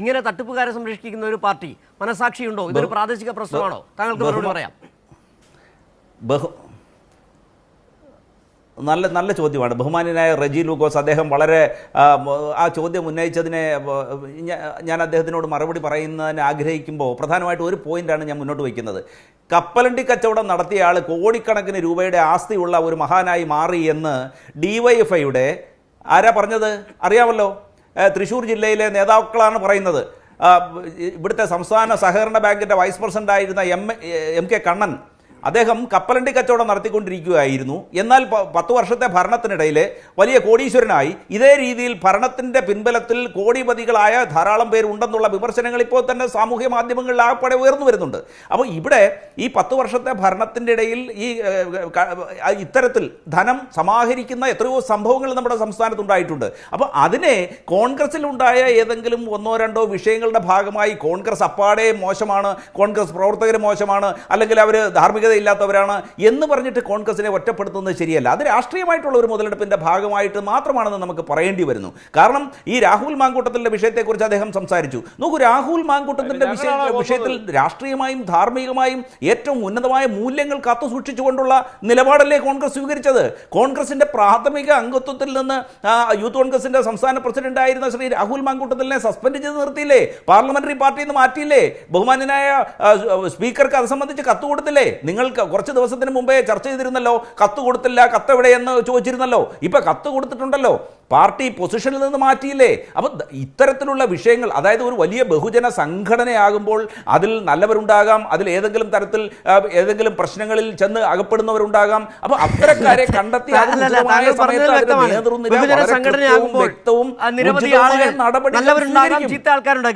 ഇങ്ങനെ തട്ടിപ്പുകാരെ സംരക്ഷിക്കുന്ന ഒരു പാർട്ടി മനസാക്ഷിയുണ്ടോ? ഇതൊരു പ്രാദേശിക പ്രശ്നമാണോ? താങ്കൾക്ക് മറുപടി പറയാം. ബഹു നല്ല നല്ല ചോദ്യമാണ്. ബഹുമാന്യനായ റജി ലൂക്കോസ് അദ്ദേഹം വളരെ ആ, ചോദ്യം ഉന്നയിച്ചതിനെ ഞാൻ അദ്ദേഹത്തിനോട് മറുപടി പറയുന്നതിന് ആഗ്രഹിക്കുമ്പോൾ പ്രധാനമായിട്ട് ഒരു പോയിന്റാണ് ഞാൻ മുന്നോട്ട് വയ്ക്കുന്നത്. കപ്പലണ്ടി കച്ചവടം നടത്തിയ ആൾ കോടിക്കണക്കിന് രൂപയുടെ ആസ്തിയുള്ള ഒരു മഹാനായി മാറി എന്ന് ഡി വൈ എഫ് ഐയുടെ ആരാ പറഞ്ഞത്? അറിയാമല്ലോ. തൃശ്ശൂർ ജില്ലയിലെ നേതാക്കളാണ് പറയുന്നത്. ഇവിടുത്തെ സംസ്ഥാന സഹകരണ ബാങ്കിന്റെ വൈസ് പ്രസിഡന്റ് ആയിരുന്ന എം എം കെ കണ്ണൻ അദ്ദേഹം കപ്പലണ്ടി കച്ചവടം നടത്തിക്കൊണ്ടിരിക്കുകയായിരുന്നു. എന്നാൽ പത്ത് വർഷത്തെ ഭരണത്തിനിടയിൽ വലിയ കോടീശ്വരനായി ഇതേ രീതിയിൽ ഭരണത്തിന്റെ പിൻബലത്തിൽ കോടിപതികളായ ധാരാളം പേരുണ്ടെന്നുള്ള വിമർശനങ്ങൾ ഇപ്പോൾ തന്നെ സാമൂഹ്യ മാധ്യമങ്ങളിൽ ആകപ്പാടെ ഉയർന്നു വരുന്നുണ്ട്. അപ്പോൾ ഇവിടെ ഈ പത്ത് വർഷത്തെ ഭരണത്തിന്റെ ഇടയിൽ ഈ ഇത്തരത്തിൽ ധനം സമാഹരിക്കുന്ന എത്രയോ സംഭവങ്ങൾ നമ്മുടെ സംസ്ഥാനത്തുണ്ടായിട്ടുണ്ട് അപ്പോൾ അതിനെ കോൺഗ്രസിലുണ്ടായ ഏതെങ്കിലും ഒന്നോ രണ്ടോ വിഷയങ്ങളുടെ ഭാഗമായി കോൺഗ്രസ് അപ്പാടെ മോശമാണ് കോൺഗ്രസ് പ്രവർത്തകർ മോശമാണ് അല്ലെങ്കിൽ അവർ ധാർമ്മികതയില്ലാത്തവരാണ് എന്ന് പറഞ്ഞിട്ട് കോൺഗ്രസിനെ ഒറ്റപ്പെടുത്തുന്നത് ശരിയല്ല. അത് രാഷ്ട്രീയമായിട്ടുള്ള ഒരു മുതലെടുപ്പിന്റെ ഭാഗമായിട്ട് മാത്രമാണെന്ന് നമുക്ക് പറയേണ്ടി വരുന്നു. കാരണം ഈ രാഹുൽ മാങ്കൂട്ടത്തിന്റെ വിഷയത്തെക്കുറിച്ച് അദ്ദേഹം സംസാരിച്ചു. നോക്കൂ രാഹുൽ മാങ്കൂട്ടത്തിന്റെ വിഷയ വിഷയത്തിൽ രാഷ്ട്രീയമായും ധാർമ്മികമായും ഏറ്റവും ഉന്നതമായ മൂല്യങ്ങൾ കാത്തു സൂക്ഷിച്ചുകൊണ്ടുള്ള നിലപാടല്ലേ കോൺഗ്രസ് സ്വീകരിച്ചത്? കോൺഗ്രസിന്റെ പ്രാഥമിക അംഗത്വത്തിൽ നിന്ന് യൂത്ത് കോൺഗ്രസിന്റെ സംസ്ഥാന പ്രസിഡന്റ് ആയിരുന്ന ശ്രീ രാഹുൽ മാങ്കൂട്ടത്തിനെ സസ്പെൻഡ് ചെയ്ത് നിർത്തിയില്ലേ? പാർലമെന്ററി പാർട്ടിയിൽ നിന്ന് മാറ്റിയില്ലേ? ബഹുമാന്യനായ ആ, സ്പീക്കർക്ക് അത് സംബന്ധിച്ച് കത്ത് കൊടുത്തില്ലേ? നിങ്ങൾ ക- കുറച്ച് ദിവസത്തിന് മുമ്പേ ചർച്ച ചെയ്തിരുന്നല്ലോ കത്ത് കൊടുത്തില്ല കത്ത് എവിടെയെന്ന് ചോദിച്ചിരുന്നല്ലോ. ഇപ്പം കത്ത് കൊടുത്തിട്ടുണ്ടല്ലോ. പാർട്ടി പൊസിഷനിൽ നിന്ന് മാറ്റിയില്ലേ? അപ്പം ഇത്തരത്തിലുള്ള വിഷയങ്ങൾ അതായത് ഒരു വലിയ ബഹുജന സംഘടനയാകുമ്പോൾ അതിൽ നല്ലവരുണ്ടാകാം അതിൽ ഏതെങ്കിലും തരത്തിൽ ഏതെങ്കിലും പ്രശ്നങ്ങളിൽ ചെന്ന് അകപ്പെടുന്നവരുണ്ടാകാം. അപ്പം അത്തരക്കാരെ കണ്ടെത്തി കൃത്യവും വ്യക്തവും ആ,